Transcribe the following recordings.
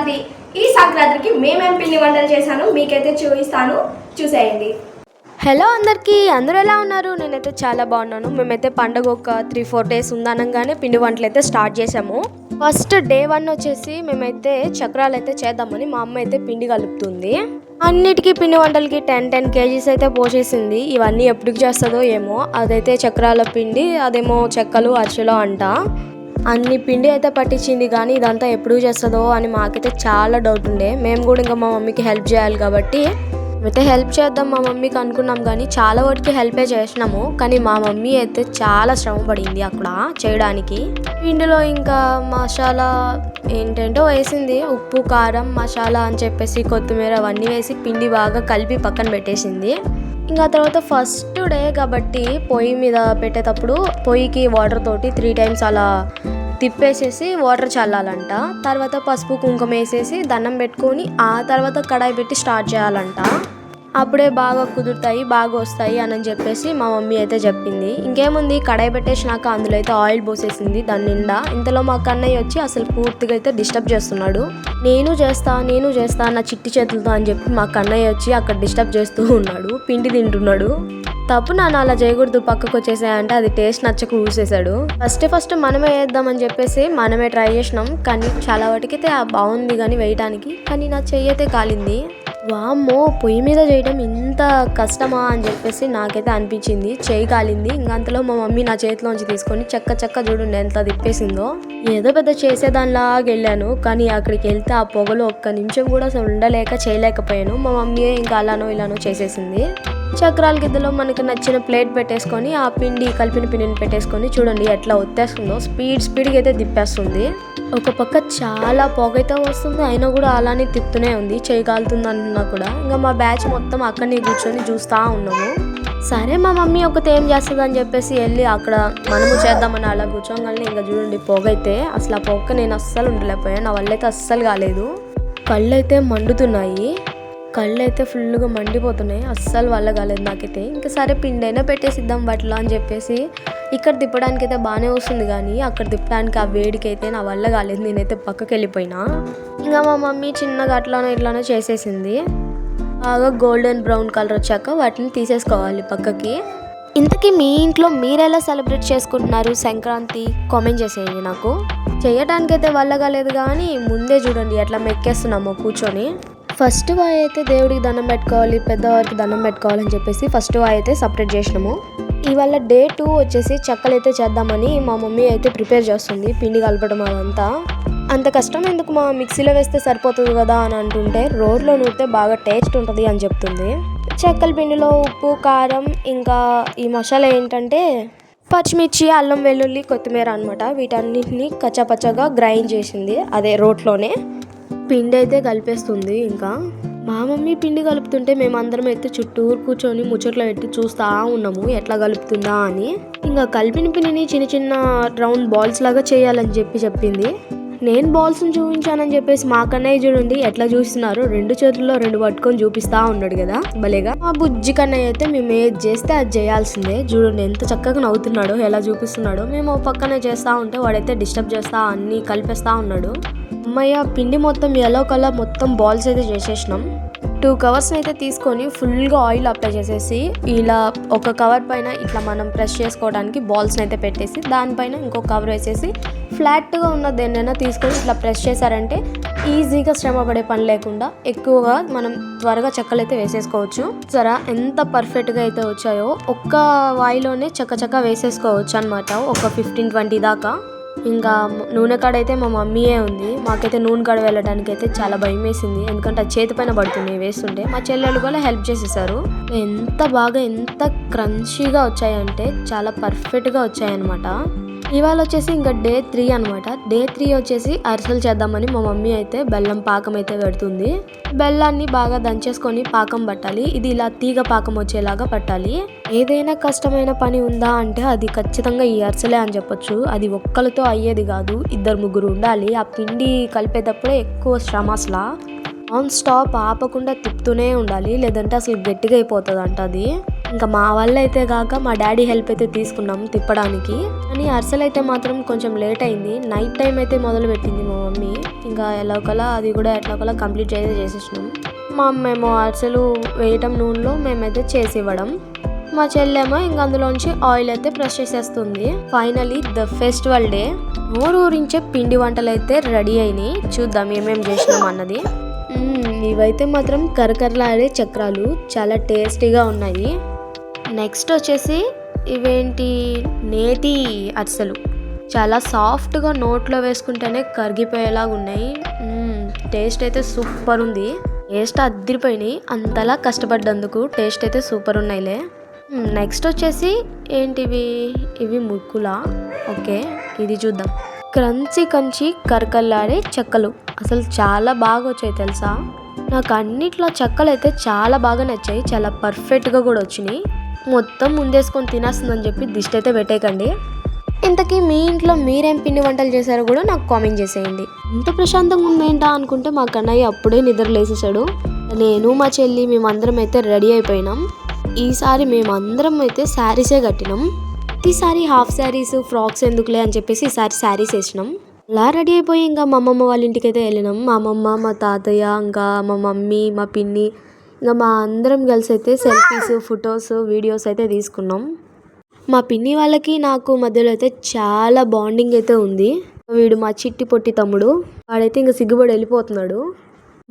సంక్రాంతి. ఈ సంక్రాంతికి మేమేం పిండి వంటలు చేశాను మీకైతే చూపిస్తాను. చూసేయండి. హలో అందరికీ అందరూ ఎలా ఉన్నారు? నేనైతే చాలా బాగున్నాను. మేమైతే పండుగ ఒక త్రీ ఫోర్ డేస్ ఉందనగానే పిండి వంటలు అయితే స్టార్ట్ చేసాము ఫస్ట్ డే వన్ వచ్చేసి మేమైతే చక్రాలు అయితే చేద్దామని మా అమ్మ అయితే పిండి కలుపుతుంది. అన్నిటికీ పిండి వంటలకి టెన్ టెన్ కేజీస్ అయితే పోసేసింది. ఇవన్నీ ఎప్పటికి చేస్తుందో ఏమో. అదైతే చక్రాల పిండి అదేమో చెక్కలు అరిసెలు అంట. అన్ని పిండి అయితే పట్టించింది కానీ ఇదంతా ఎప్పుడు చేస్తుందో అని మాకైతే చాలా డౌట్ ఉండే. మేము కూడా ఇంకా మా మమ్మీకి హెల్ప్ చేయాలి కాబట్టి అయితే హెల్ప్ చేద్దాం మా మమ్మీకి అనుకున్నాం కానీ చాలా వాటికి హెల్పే చేసినాము. కానీ మా మమ్మీ అయితే చాలా శ్రమ పడింది అక్కడ చేయడానికి. పిండిలో ఇంకా మసాలా ఏంటంటో వేసింది. ఉప్పు కారం మసాలా అని చెప్పేసి కొత్తిమీర అవన్నీ వేసి పిండి బాగా కలిపి పక్కన పెట్టేసింది. ఇంకా తర్వాత ఫస్ట్ డే కాబట్టి పొయ్యి మీద పెట్టేటప్పుడు పొయ్యికి వాటర్ తోటి త్రీ టైమ్స్ అలా తిప్పేసేసి వాటర్ చల్లాలంట. తర్వాత పసుపు కుంకుమ వేసేసి దండం పెట్టుకొని ఆ తర్వాత కడాయి పెట్టి స్టార్ట్ చేయాలంట. అప్పుడే బాగా కుదురుతాయి బాగా వస్తాయి అని చెప్పేసి మా మమ్మీ అయితే చెప్పింది. ఇంకేముంది? కడాయి పెట్టేసినాక అందులో అయితే ఆయిల్ పోసేసింది దాని నిండా. ఇంతలో మా కన్నయ్య వచ్చి అసలు పూర్తిగా అయితే డిస్టర్బ్ చేస్తున్నాడు. నేను చేస్తా నేను చేస్తా నా చిట్టి చేతులతో అని చెప్పి మా కన్నయ్య వచ్చి అక్కడ డిస్టర్బ్ చేస్తూ ఉన్నాడు పిండి తింటున్నాడు. తప్పు నాన్న అలా చేయకూడదు పక్కకు వచ్చేసాయంటే అది టేస్ట్ నచ్చక ఊసేసాడు ఫస్ట్ ఫస్ట్ మనమే వేద్దామని చెప్పేసి మనమే ట్రై చేసినాం. కానీ చాలా వాటికైతే బాగుంది కానీ వేయటానికి. కానీ నా చెయ్యి అయితే కాలింది. వామ్మో పొయ్యి మీద చేయడం ఇంత కష్టమా అని చెప్పేసి నాకైతే అనిపించింది. చేయి కాలింది. ఇంకా అంతలో మా మమ్మీ నా చేతిలోంచి తీసుకొని చెక్క చెక్క చూడండి ఎంత తిప్పేసిందో. ఏదో పెద్ద చేసేదానిలాగా వెళ్ళాను. కానీ అక్కడికి వెళ్తే ఆ పొగలో ఒక్క నిమిషం కూడా అసలు ఉండలేక చేయలేకపోయాను. మా మమ్మీ ఇంకా అలానో ఇలానో చేసేసింది. చక్రాల గిద్దలో మనకి నచ్చిన ప్లేట్ పెట్టేసుకొని ఆ పిండి కలిపిన పిండిని పెట్టేసుకొని చూడండి ఎట్లా ఒత్తేస్తుందో. స్పీడ్ స్పీడ్గా అయితే తిప్పేస్తుంది. ఒక పక్క చాలా పొగైతే వస్తుంది అయినా కూడా అలానే తిప్పుతూనే ఉంది. చేయి కాలుతుంది అంటున్నా కూడా. ఇంకా మా బ్యాచ్ మొత్తం అక్కడనే కూర్చొని చూస్తూ ఉన్నాము. సరే మా మమ్మీ ఒకతే ఏం చేస్తుంది అని చెప్పేసి వెళ్ళి అక్కడ మనము చేద్దామని అలా కూర్చోగానే ఇంకా చూడండి పొగ అయితే అసలు ఆ పొగ నేను అస్సలు ఉండలేకపోయాను. నా వల్ల అయితే అస్సలు కాలేదు. కళ్ళు అయితే మండుతున్నాయి. కళ్ళు అయితే ఫుల్గా మండిపోతున్నాయి. అస్సలు వల్ల కాలేదు నాకైతే. ఇంకా సరే పిండైనా అయినా పెట్టేసిద్దాం వాటిలో అని చెప్పేసి ఇక్కడ తిప్పడానికి అయితే బాగానే వస్తుంది కానీ అక్కడ తిప్పడానికి ఆ వేడికి అయితే నా వల్ల కాలేదు. నేనైతే పక్కకి వెళ్ళిపోయినా. ఇంకా మా మమ్మీ చిన్నగా అట్లానో ఇట్లానో చేసేసింది. బాగా గోల్డెన్ బ్రౌన్ కలర్ వచ్చాక వాటిని తీసేసుకోవాలి పక్కకి. ఇంతకీ మీ ఇంట్లో మీరు ఎలా సెలబ్రేట్ చేసుకుంటున్నారు? సంక్రాంతి కామెంట్ చేసేయండి నాకు. చేయటానికైతే వల్ల కాలేదు కానీ ముందే చూడండి ఎట్లా మెక్కేస్తున్నామో కూర్చొని. ఫస్ట్ వాయి అయితే దేవుడికి దండం పెట్టుకోవాలి పెద్దవారికి దండం పెట్టుకోవాలని చెప్పేసి ఫస్ట్ వాయి అయితే సపరేట్ చేసినాము. ఇవాళ డే టూ వచ్చేసి చెక్కలు అయితే చేద్దామని మా మమ్మీ అయితే ప్రిపేర్ చేస్తుంది పిండి కలపడం అదంతా. అంత కష్టం ఎందుకు మా మిక్సీలో వేస్తే సరిపోతుంది కదా అని అంటుంటే రోడ్లో నూరితే బాగా టేస్ట్ ఉంటుంది అని చెప్తుంది. చెక్కల పిండిలో ఉప్పు కారం ఇంకా ఈ మసాలా ఏంటంటే పచ్చిమిర్చి అల్లం వెల్లుల్లి కొత్తిమీర అనమాట వీటన్నిటిని కచ్చపచ్చగా గ్రైండ్ చేసింది అదే రోట్లోనే. పిండి అయితే కలిపేస్తుంది ఇంకా. మా మమ్మీ పిండి కలుపుతుంటే మేమందరం అయితే చుట్టూరు కూర్చొని ముచ్చట్లో పెట్టి చూస్తూ ఉన్నాము ఎట్లా కలుపుతుందా అని. ఇంకా కలిపిన పిండిని చిన్న చిన్న రౌండ్ బాల్స్ లాగా చేయాలని చెప్పి చెప్పింది. నేను బాల్స్ని చూపించానని చెప్పేసి మా కన్నయ్య చూడండి ఎట్లా చూస్తున్నారు రెండు చేతుల్లో రెండు పట్టుకొని చూపిస్తా ఉన్నాడు కదా భలేగా. మా బుజ్జి కన్నయ్య అయితే మేము ఏది చేస్తే అది చేయాల్సిందే. చూడండి ఎంత చక్కగా నవ్వుతున్నాడో ఎలా చూపిస్తున్నాడో. మేము ఓ పక్కనే చేస్తా ఉంటే వాడైతే డిస్టర్బ్ చేస్తా అన్ని కలిపేస్తా ఉన్నాడు. అమ్మయ్య పిండి మొత్తం ఎల్లో కలర్ మొత్తం బాల్స్ అయితే చేసేసినాం. టూ కవర్స్ అయితే తీసుకొని ఫుల్గా ఆయిల్ అప్లై చేసేసి ఇలా ఒక కవర్ పైన ఇట్లా మనం ప్రెస్ చేసుకోవడానికి బాల్స్ అయితే పెట్టేసి దానిపైన ఇంకో కవర్ వేసేసి ఫ్లాట్గా ఉన్న దేన్నైనా తీసుకొని ఇట్లా ప్రెస్ చేశారంటే ఈజీగా శ్రమ పడే పని లేకుండా ఎక్కువగా మనం త్వరగా చెక్కలు అయితే వేసేసుకోవచ్చు. సరే ఎంత పర్ఫెక్ట్గా అయితే వచ్చాయో ఒక్క వాయిలోనే చక్క చక్క వేసేసుకోవచ్చు అనమాట ఒక ఫిఫ్టీన్ ట్వంటీ దాకా. ఇంకా నూనె కాడ అయితే మా మమ్మీయే ఉంది. మాకైతే నూనె కాడ వెళ్ళడానికి అయితే చాలా భయం వేసింది ఎందుకంటే ఆ చేతి పైన పడుతుంది వేస్తుంటే. మా చెల్లెలు కూడా హెల్ప్ చేసేసారు. ఎంత బాగా ఎంత క్రంచీగా వచ్చాయంటే చాలా పర్ఫెక్ట్గా వచ్చాయన్నమాట. ఇవాళ వచ్చేసి ఇంకా డే త్రీ అనమాట డే త్రీ వచ్చేసి అరిసెలు చేద్దామని మా మమ్మీ అయితే బెల్లం పాకం అయితే పెడుతుంది. బెల్లాన్ని బాగా దంచేసుకొని పాకం పట్టాలి. ఇది ఇలా తీగ పాకం వచ్చేలాగా పట్టాలి. ఏదైనా కష్టమైన పని ఉందా అంటే అది ఖచ్చితంగా ఈ అరిసెలే అని చెప్పొచ్చు. అది ఒక్కలతో అయ్యేది కాదు. ఇద్దరు ముగ్గురు ఉండాలి. ఆ పిండి కలిపేటప్పుడే ఎక్కువ శ్రమ అసలు. ఆన్ స్టాప్ ఆపకుండా తిప్పుతూనే ఉండాలి. లేదంటే అసలు గట్టిగా అయిపోతుంది అంట అది. ఇంకా మా వల్ల అయితే కాక మా డాడీ హెల్ప్ అయితే తీసుకున్నాం తిప్పడానికి. కానీ అర్సల్ అయితే మాత్రం కొంచెం లేట్ అయింది. నైట్ టైం అయితే మొదలు పెట్టింది మా మమ్మీ. ఇంకా ఎలాగోలా అది కూడా ఎట్లాగోలా కంప్లీట్ అయితే చేసేసినాం. మా మేము అరిసెలు వేయటం నూనెలో మేమైతే చేసి ఇవ్వడం. మా చెల్లెమో ఇంకా అందులోంచి ఆయిల్ అయితే ప్రెస్ చేసేస్తుంది. ఫైనలీ ద ఫెస్టివల్ డే ఊరూరించే ఊరించే పిండి వంటలు అయితే రెడీ అయినాయి. చూద్దాం ఏమేం చేసినాం అన్నది. ఇవైతే మాత్రం కరకరలాడే చక్రాలు. చాలా టేస్టీగా ఉన్నాయి. నెక్స్ట్ వచ్చేసి ఇవేంటి? నేతి అరిసెలు. చాలా సాఫ్ట్గా నోట్లో వేసుకుంటేనే కరిగిపోయేలాగా ఉన్నాయి. టేస్ట్ అయితే సూపర్ ఉంది. టేస్ట్ అద్దరిపోయినాయి అంతలా కష్టపడ్డందుకు టేస్ట్ అయితే సూపర్ ఉన్నాయిలే. నెక్స్ట్ వచ్చేసి ఏంటివి? ఇవి ముక్కులా ఓకే ఇది చూద్దాం. క్రంచి కంచి కరకల్లాడే చెక్కలు. అసలు చాలా బాగా వచ్చాయి తెలుసా? నాకు అన్నిట్లో చెక్కలు అయితే చాలా బాగా నచ్చాయి. చాలా పర్ఫెక్ట్గా కూడా వచ్చినాయి. మొత్తం ముందేసుకొని తినేస్తుందని చెప్పి దిష్టి అయితే పెట్టేయకండి. ఇంతకీ మీ ఇంట్లో మీరేం పిండి వంటలు చేశారో కూడా నాకు కామెంట్ చేసేయండి. ఇంత ప్రశాంతంగా ఉందేంటా అనుకుంటే మా కన్నయ్య అప్పుడే నిద్ర లేసేసాడు నేను మా చెల్లి మేమందరం అయితే రెడీ అయిపోయినాం. ఈసారి మేమందరం అయితే శారీసే కట్టినాం. ప్రతిసారి హాఫ్ శారీస్ ఫ్రాక్స్ ఎందుకులే అని చెప్పేసి ఈసారి శారీస్ వేసినాం. అలా రెడీ అయిపోయి ఇంకా మా అమ్మమ్మ వాళ్ళ ఇంటికి అయితే వెళ్ళినాం. మా అమ్మమ్మ మా తాతయ్య ఇంకా మా మమ్మీ మా పిన్ని ఇంకా మా అందరం కలిసి అయితే సెల్ఫీస్ ఫొటోస్ వీడియోస్ అయితే తీసుకున్నాం. మా పిన్ని వాళ్ళకి నాకు మధ్యలో అయితే చాలా బాండింగ్ అయితే ఉంది. వీడు మా చిట్టి పొట్టి తమ్ముడు. వాడైతే ఇంకా సిగ్గుపడి వెళ్ళిపోతున్నాడు.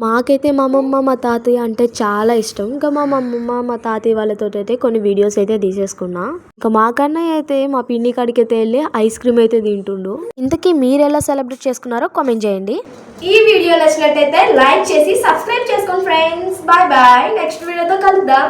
మాకైతే మా అమ్మమ్మ మా తాతయ్య అంటే చాలా ఇష్టం. ఇంకా మా అమ్మమ్మ మా తాతయ్య వాళ్ళతో అయితే కొన్ని వీడియోస్ అయితే తీసేసుకున్నా. ఇంకా మా కన్నయ్య అయితే మా పిన్ని కాడికి అయితే వెళ్ళి ఐస్ క్రీమ్ అయితే తింటుండు. ఇంతకీ మీరు ఎలా సెలబ్రేట్ చేసుకున్నారో కామెంట్ చేయండి. ఈ వీడియో నచ్చినట్టయితే లైక్ చేసి సబ్స్క్రైబ్ చేసుకోండి ఫ్రెండ్స్ బాయ్ బాయ్ నెక్స్ట్ వీడియోతో కలుద్దాం.